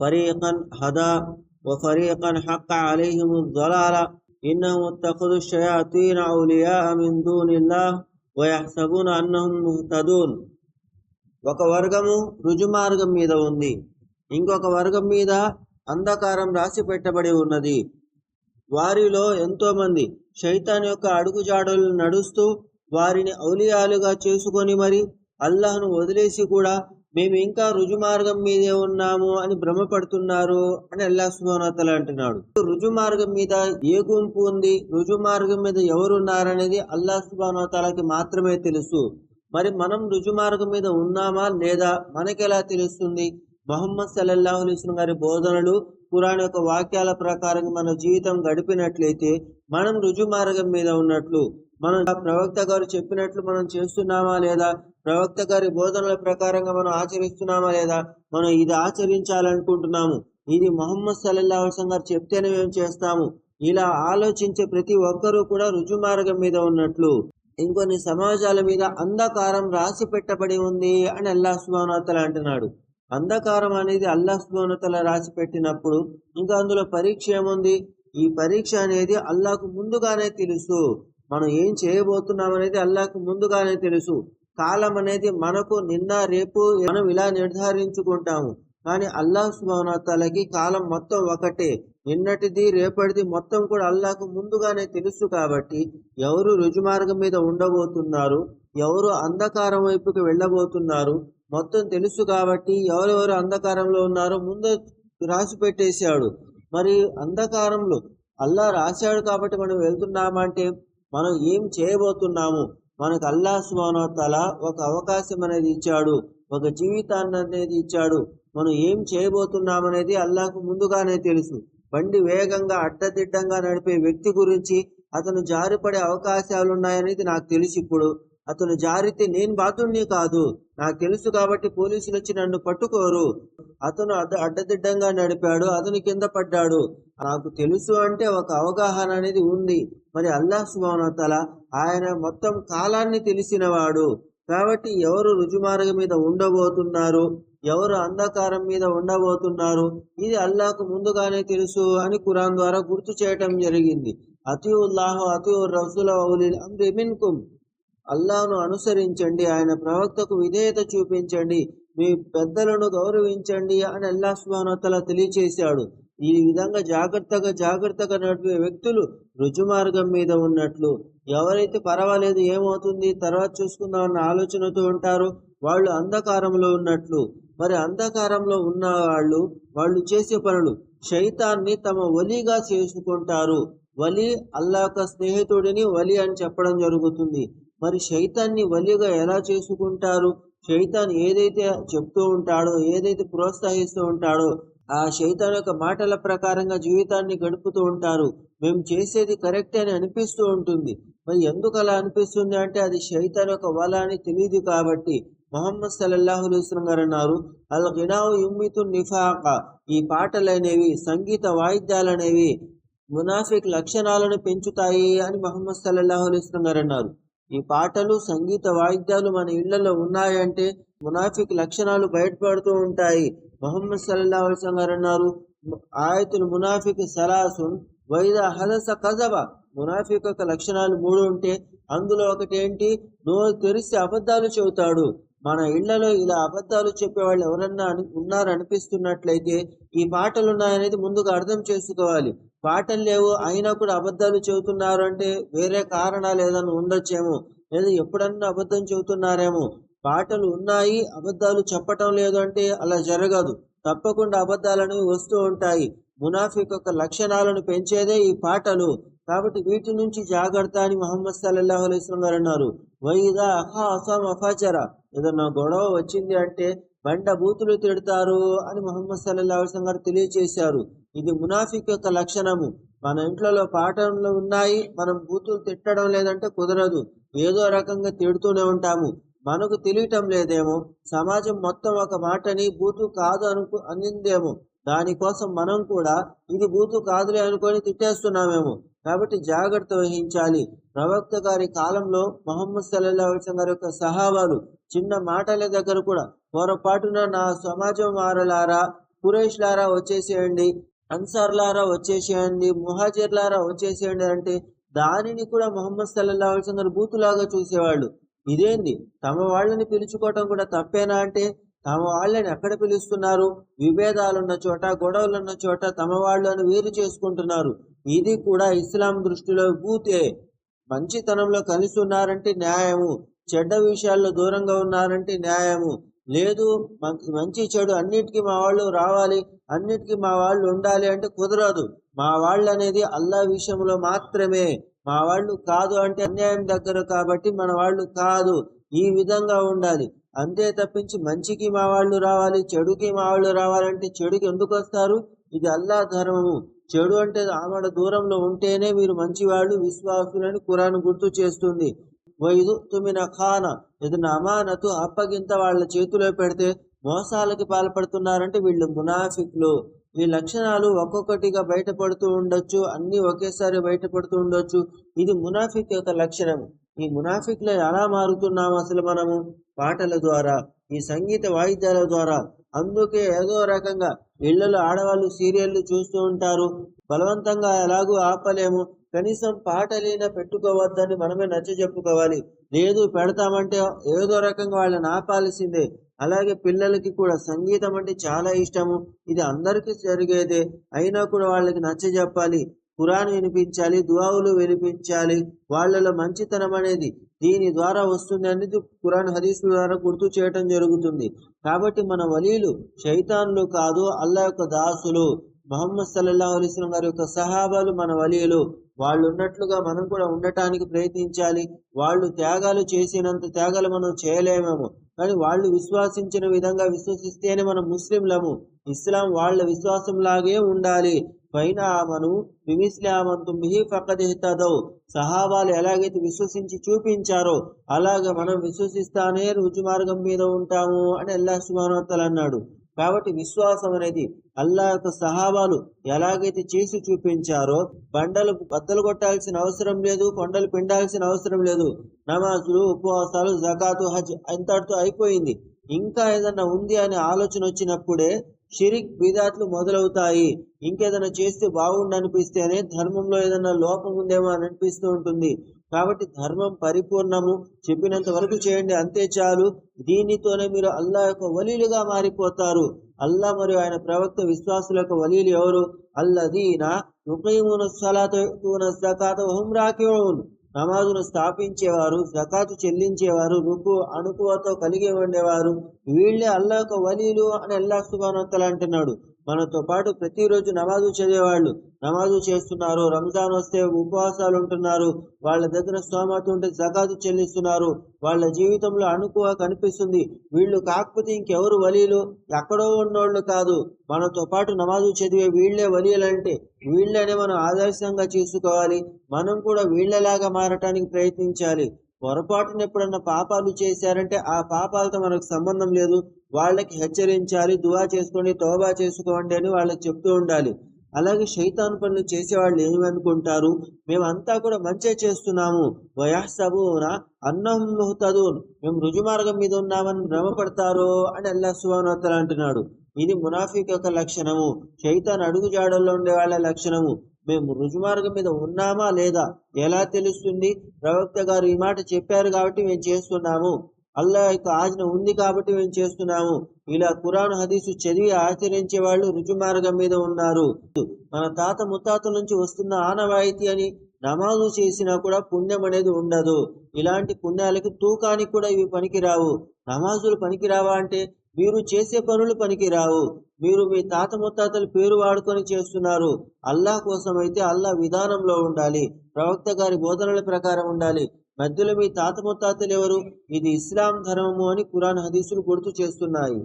فريقا هدى وفريقا حق عليهم الضلالة إنهم اتخذوا الشياطين أولياء من دون الله ويحسبون أنهم مهتدون ఒక వర్గము రుజుమార్గం మీద ఉంది ఇంకొక వర్గం మీద అంధకారం రాసి పెట్టబడి ఉన్నది వారిలో ఎంతో మంది శైతాన్ యొక్క అడుగుజాడలు నడుస్తూ వారిని ఔలియాలుగా చేసుకొని మరి అల్లాహ్ను వదిలేసి కూడా మేము ఇంకా రుజుమార్గం మీదే ఉన్నాము అని భ్రమపడుతున్నారు అని అల్లా సుభానతల అంటున్నాడు. రుజుమార్గం మీద ఏ గుంపు ఉంది? రుజుమార్గం మీద ఎవరున్నారనేది అల్లా సుభానతలకి మాత్రమే తెలుసు. మరి మనం రుజుమార్గం మీద ఉన్నామా లేదా? మనకెలా తెలుస్తుంది? మొహమ్మద్ సల్లల్లాహు అలైస్లం గారి బోధనలు పురాణ యొక్క వాక్యాల ప్రకారం మన జీవితం గడిపినట్లయితే మనం రుజుమార్గం మీద ఉన్నట్లు మనం ఆ ప్రవక్త గారు చెప్పినట్లు మనం చేస్తున్నామా లేదా? ప్రవక్త గారి బోధనల ప్రకారంగా మనం ఆచరిస్తున్నామా లేదా? మనం ఇది ఆచరించాలనుకుంటున్నాము. ఇది మొహమ్మద్ సల్లల్లా అలైస్లం గారు చెప్తేనే మేము చేస్తాము. ఇలా ఆలోచించే ప్రతి ఒక్కరూ కూడా రుజుమార్గం మీద ఉన్నట్లు ఇంకొన్ని సమాజాల మీద అంధకారం రాసి పెట్టబడి ఉంది అని అల్లా సుబానతల అంటున్నాడు. అంధకారం అనేది అల్లా సుబానతల రాసి పెట్టినప్పుడు ఇంకా అందులో పరీక్ష ఏముంది? ఈ పరీక్ష అనేది అల్లాకు ముందుగానే తెలుసు. మనం ఏం చేయబోతున్నాం అనేది అల్లాకు ముందుగానే తెలుసు. కాలం అనేది మనకు నిన్న రేపు మనం ఇలా నిర్ధారించుకుంటాము. కానీ అల్లాహ్ సుబానతలకి కాలం మొత్తం ఒకటే. నిన్నటిది రేపటిది మొత్తం కూడా అల్లాహకు ముందుగానే తెలుసు కాబట్టి ఎవరు రుజుమార్గం మీద ఉండబోతున్నారు ఎవరు అంధకారం వైపుకి వెళ్ళబోతున్నారు మొత్తం తెలుసు కాబట్టి ఎవరెవరు అంధకారంలో ఉన్నారో ముందే రాసి పెట్టేశాడు. మరి అంధకారంలో అల్లా రాశాడు కాబట్టి మనం వెళ్తున్నామంటే మనం ఏం చేయబోతున్నాము? మనకు అల్లా సుబానోతల ఒక అవకాశం అనేది ఇచ్చాడు ఒక జీవితాన్ని అనేది ఇచ్చాడు. మనం ఏం చేయబోతున్నామనేది అల్లాకు ముందుగానే తెలుసు. బండి వేగంగా అడ్డదిడ్డంగా నడిపే వ్యక్తి గురించి అతను జారిపడే అవకాశాలు ఉన్నాయనేది నాకు తెలుసు ఇప్పుడు. అతను జారితే నేను బాతుణ్ణి కాదు. నాకు తెలుసు కాబట్టి పోలీసులు వచ్చి నన్ను పట్టుకోరు. అతను అడ్డ అడ్డదిడ్డంగా నడిపాడు. అతను కింద పడ్డాడు. నాకు తెలుసు అంటే ఒక అవగాహన అనేది ఉంది. మరి అల్లాహ్ సుబానతల ఆయన మొత్తం కాలాన్ని తెలిసినవాడు. కాబట్టి ఎవరు రుజుమార్గం మీద ఉండబోతున్నారు? ఎవరు అంధకారం మీద ఉండబోతున్నారు? ఇది అల్లాహకు ముందుగానే తెలుసు అని కురాన్ ద్వారా గుర్తు చేయటం జరిగింది. అతివుల్లాహు అతివు రసుల అమ్రి మిన్కుం అల్లాను అనుసరించండి ఆయన ప్రవక్తకు విధేయత చూపించండి మీ పెద్దలను గౌరవించండి అని అల్లా సుబానతల తెలియచేశాడు. ఈ విధంగా జాగ్రత్తగా జాగ్రత్తగా నడిపే వ్యక్తులు రుజుమార్గం మీద ఉన్నట్లు. ఎవరైతే పర్వాలేదు ఏమవుతుంది తర్వాత చూసుకుందామన్న ఆలోచనతో ఉంటారో వాళ్ళు అంధకారంలో ఉన్నట్లు. మరి అంధకారంలో ఉన్న వాళ్ళు వాళ్ళు చేసే పనులు శైతాన్ని తమ వలిగా చేసుకుంటారు. వలి అల్లా స్నేహితుడిని వలి అని చెప్పడం జరుగుతుంది. మరి శైతాన్ని వలిగా ఎలా చేసుకుంటారు? శైతాన్ ఏదైతే చెప్తూ ఉంటాడో ఏదైతే ప్రోత్సహిస్తూ ఉంటాడో ఆ శైతాన్ యొక్క మాటల ప్రకారంగా జీవితాన్ని గడుపుతూ ఉంటారు. మేము చేసేది కరెక్ట్ అని అనిపిస్తూ ఉంటుంది. మరి ఎందుకు అలా అనిపిస్తుంది అంటే అది శైతాన్ యొక్క వల అని తెలియదు కాబట్టి. మొహమ్మద్ సల్లల్లాహు అలైస్లం గారు అన్నారు అల్ గినావు యుమ్మితు నిఫాక. ఈ పాటలు అనేవి సంగీత వాయిద్యాలు అనేవి మునాఫిక్ లక్షణాలను పెంచుతాయి అని మొహమ్మద్ సల్లల్లాహు అలైస్లం గారు అన్నారు. ఈ పాటలు సంగీత వాయిద్యాలు మన ఇళ్ళలో ఉన్నాయంటే మునాఫిక్ లక్షణాలు బయటపడుతూ ఉంటాయి. మొహమ్మద్ సల్లా అలైస్లం గారు అన్నారు ఆయతులు మునాఫిక్ సలాసున్ వైద హదస కజబ. మునాఫిక్ యొక్క లక్షణాలు మూడు ఉంటే అందులో ఒకటి ఏంటి? నోరు తెరిసి అబద్ధాలు చెబుతాడు. మన ఇళ్ళలో ఇలా అబద్ధాలు చెప్పేవాళ్ళు ఎవరన్నా అని ఈ పాటలు ఉన్నాయనేది ముందుగా అర్థం చేసుకోవాలి. పాటలు లేవు అయినా కూడా అబద్ధాలు చెబుతున్నారు అంటే వేరే కారణాలు ఏదైనా ఉండొచ్చేమో. లేదా ఎప్పుడన్నా అబద్ధం చెబుతున్నారేమో. పాటలు ఉన్నాయి అబద్ధాలు చెప్పటం లేదు అంటే అలా జరగదు. తప్పకుండా అబద్ధాలను వస్తూ ఉంటాయి. మునాఫిక్ యొక్క లక్షణాలను పెంచేదే ఈ పాటలు కాబట్టి వీటి నుంచి జాగ్రత్త అని మహమ్మద్ సల్లల్లాహు అలైస్లం గారు అన్నారు. వైదా అహా అసాం అఫాచర ఏదన్నా గొడవ వచ్చింది అంటే బండ బూతులు తిడతారు అని మహమ్మద్ సల్లల్లాహు అలైస్లం గారు తెలియజేశారు. ఇది మునాఫిక్ యొక్క లక్షణము. మన ఇంట్లో పాటలు ఉన్నాయి మనం బూతులు తిట్టడం లేదంటే కుదరదు. ఏదో రకంగా తిడుతూనే ఉంటాము. మనకు తెలియటం లేదేమో. సమాజం మొత్తం ఒక మాటని బూతు కాదు అనుకు అనిందేమో. దానికోసం మనం కూడా ఇది బూతు కాదులే అనుకొని తిట్టేస్తున్నామేమో. కాబట్టి జాగ్రత్త వహించాలి. ప్రవక్త గారి కాలంలో మొహమ్మద్ సల్లల్లా అలిస్లం గారి యొక్క సహాబాలు చిన్న మాటల దగ్గర కూడా పొరపాటున నా సమాజం మారలారా కురేష్లారా వచ్చేసేయండి అన్సార్లారా వచ్చేసేయండి ముహాజిర్లారా వచ్చేసేయండి అంటే దానిని కూడా మొహమ్మద్ సల్లల్లా గారు బూతులాగా చూసేవాళ్ళు. ఇదేంది? తమ వాళ్ళని పిలుచుకోవటం కూడా తప్పేనా అంటే తమ వాళ్ళని ఎక్కడ పిలుస్తున్నారు? విభేదాలున్న చోట గొడవలున్న చోట తమ వాళ్ళని వేరు చేసుకుంటున్నారు. ఇది కూడా ఇస్లాం దృష్టిలో బూతే. మంచితనంలో కలిసి ఉన్నారంటే న్యాయము. చెడ్డ విషయాల్లో దూరంగా ఉన్నారంటే న్యాయము. లేదు మంచి చెడు అన్నిటికీ మా వాళ్ళు రావాలి అన్నిటికీ మా వాళ్ళు ఉండాలి అంటే కుదరదు. మా వాళ్ళు అనేది అల్లా విషయంలో మాత్రమే. మా వాళ్ళు కాదు అంటే అన్యాయం దగ్గర కాబట్టి మన వాళ్ళు కాదు. ఈ విధంగా ఉండాలి. అంతే తప్పించి మంచికి మా వాళ్ళు రావాలి చెడుకి మా వాళ్ళు రావాలంటే చెడుకి ఎందుకు వస్తారు? ఇది అల్లా ధర్మము. చెడు అంటే ఆమెడ దూరంలో ఉంటేనే మీరు మంచివాళ్ళు విశ్వాసులని కురాన్ గుర్తు చేస్తుంది. వైదు తుమిన ఖాన. ఏదైనా అమానతు అప్పగింత వాళ్ళ చేతిలో పెడితే మోసాలకి పాల్పడుతున్నారంటే వీళ్ళు మునాఫిక్లు. ఈ లక్షణాలు ఒక్కొక్కటిగా బయటపడుతూ ఉండొచ్చు అన్ని ఒకేసారి బయటపడుతూ ఉండొచ్చు. ఇది మునాఫిక్ యొక్క లక్షణం ఈ మునాఫిక్లో ఎలా మారుతున్నాము అసలు మనము? పాటల ద్వారా ఈ సంగీత వాయిద్యాల ద్వారా. అందుకే ఏదో రకంగా ఇళ్ళలో ఆడవాళ్ళు సీరియళ్ళు చూస్తూ ఉంటారు. బలవంతంగా ఎలాగూ ఆపలేము. కనీసం పాటలైనా పెట్టుకోవద్దని మనమే నచ్చ చెప్పుకోవాలి. లేదు పెడతామంటే ఏదో రకంగా వాళ్ళని ఆపాల్సిందే. అలాగే పిల్లలకి కూడా సంగీతం అంటే చాలా ఇష్టము. ఇది అందరికీ జరిగేదే. అయినా కూడా వాళ్ళకి నచ్చ చెప్పాలి. ఖురాన్ వినిపించాలి దువావులు వినిపించాలి. వాళ్ళలో మంచితనం అనేది దీని ద్వారా వస్తుంది అనేది ఖురాన్ హదీస్ ద్వారా గుర్తు చేయటం జరుగుతుంది. కాబట్టి మన వలీలు శైతాన్లు కాదు అల్లా యొక్క దాసులు. మహమ్మద్ సల్లల్లాహు అలీస్లం గారి యొక్క సహాబాలు మన వలియలు వాళ్ళు ఉన్నట్లుగా మనం కూడా ఉండటానికి ప్రయత్నించాలి. వాళ్ళు త్యాగాలు చేసినంత త్యాగాలు మనం చేయలేమేమో. కానీ వాళ్ళు విశ్వాసించిన విధంగా విశ్వసిస్తేనే మనం ముస్లింలము. ఇస్లాం వాళ్ళ విశ్వాసం లాగే ఉండాలి. పైన ఆమను విమిస్లామంతు మిహి ఫకదిహతదౌ సహాబాలు ఎలాగైతే విశ్వసించి చూపించారో అలాగే మనం విశ్వసిస్తానే రుజు మార్గం మీద ఉంటాము అని అల్లా సుమానోత్తలు అన్నాడు. కాబట్టి విశ్వాసం అనేది అల్లా యొక్క సహాబాలు ఎలాగైతే చేసి చూపించారో బండలు బద్దలు కొట్టాల్సిన అవసరం లేదు కొండలు పిండాల్సిన అవసరం లేదు. నమాజులు ఉపవాసాలు జకాతు హజ్ అంతటితో అయిపోయింది. ఇంకా ఏదన్నా ఉంది అనే ఆలోచన వచ్చినప్పుడే షిరిక్ బిదాట్లు మొదలవుతాయి. ఇంకేదైనా చేస్తే బాగుండు అనిపిస్తేనే ధర్మంలో ఏదైనా లోపం ఉందేమో అని అనిపిస్తూ ఉంటుంది. కాబట్టి ధర్మం పరిపూర్ణము. చెప్పినంత వరకు చేయండి. అంతే చాలు. దీనితోనే మీరు అల్లా యొక్క వలీలుగా మారిపోతారు. అల్లా మరియు ఆయన ప్రవక్త విశ్వాసుల యొక్క వలీలు ఎవరు? అల్లదీన యుకీమున సలాతూన జకాత నమాజును స్థాపించేవారు జకాతు చెల్లించేవారు రుకు అణుకువతో కలిగి ఉండేవారు. వీళ్ళే అల్లా యొక్క వలీలు అని అల్లా సుబానోత్తలు అంటున్నాడు. మనతో పాటు ప్రతిరోజు నమాజు చదివేవాళ్ళు. నమాజు చేస్తున్నారు రంజాన్ వస్తే ఉపవాసాలు ఉంటున్నారు వాళ్ళ దగ్గర స్తోమత ఉంటే జకాతు చెల్లిస్తున్నారు వాళ్ళ జీవితంలో అణుకువ కనిపిస్తుంది. వీళ్ళు కాకపోతే ఇంకెవరు వలీలు? ఎక్కడో ఉన్నోళ్ళు కాదు. మనతో పాటు నమాజు చదివే వీళ్ళే వలీలంటే వీళ్ళనే మనం ఆదర్శంగా చేసుకోవాలి. మనం కూడా వీళ్ళలాగా మారటానికి ప్రయత్నించాలి. పొరపాటున ఎప్పుడన్నా పాపాలు చేశారంటే ఆ పాపాలతో మనకు సంబంధం లేదు. వాళ్ళకి హెచ్చరించాలి దువా చేసుకోండి తోబా చేసుకోండి అని వాళ్ళకి చెప్తూ ఉండాలి. అలాగే శైతాన్ పనులు చేసేవాళ్ళు ఏమనుకుంటారు? మేమంతా కూడా మంచే చేస్తున్నాము. వయాసబూన అన్నం ముహతదూన్. మేము రుజుమార్గం మీద ఉన్నామని భ్రమపడతారో అని అల్లా సుబానోత్తలు అంటున్నాడు. ఇది మునాఫిక్ యొక్క లక్షణము. శైతాన్ అడుగుజాడల్లో ఉండే వాళ్ళ లక్షణము. మేము రుజుమార్గం మీద ఉన్నామా లేదా? ఎలా తెలుస్తుంది? ప్రవక్త గారు ఈ మాట చెప్పారు కాబట్టి మేము చేస్తున్నాము. అల్లా యొక్క ఆజ్ఞ ఉంది కాబట్టి మేము చేస్తున్నాము. ఇలా కురాన్ హదీసు చదివి ఆచరించే వాళ్ళు రుజుమార్గం మీద ఉన్నారు. మన తాత ముత్తాతల నుంచి వస్తున్న ఆనవాయితీ అని నమాజు చేసినా కూడా పుణ్యం అనేది ఉండదు. ఇలాంటి పుణ్యాలకి తూకానికి కూడా ఇవి పనికిరావు. నమాజులు పనికిరావా అంటే మీరు చేసే పనులు పనికిరావు. మీరు మీ తాత ముత్తాతల పేరు వాడుకొని చేస్తున్నారు. అల్లాహ్ కోసం అయితే అల్లా విధానంలో ఉండాలి. ప్రవక్త గారి బోధనల ప్రకారం ఉండాలి. మధ్యలో మీ తాత ముత్తాతలు ఎవరు? ఇది ఇస్లాం ధర్మము అని కురాన్ హదీసులు గుర్తు చేస్తున్నాయి.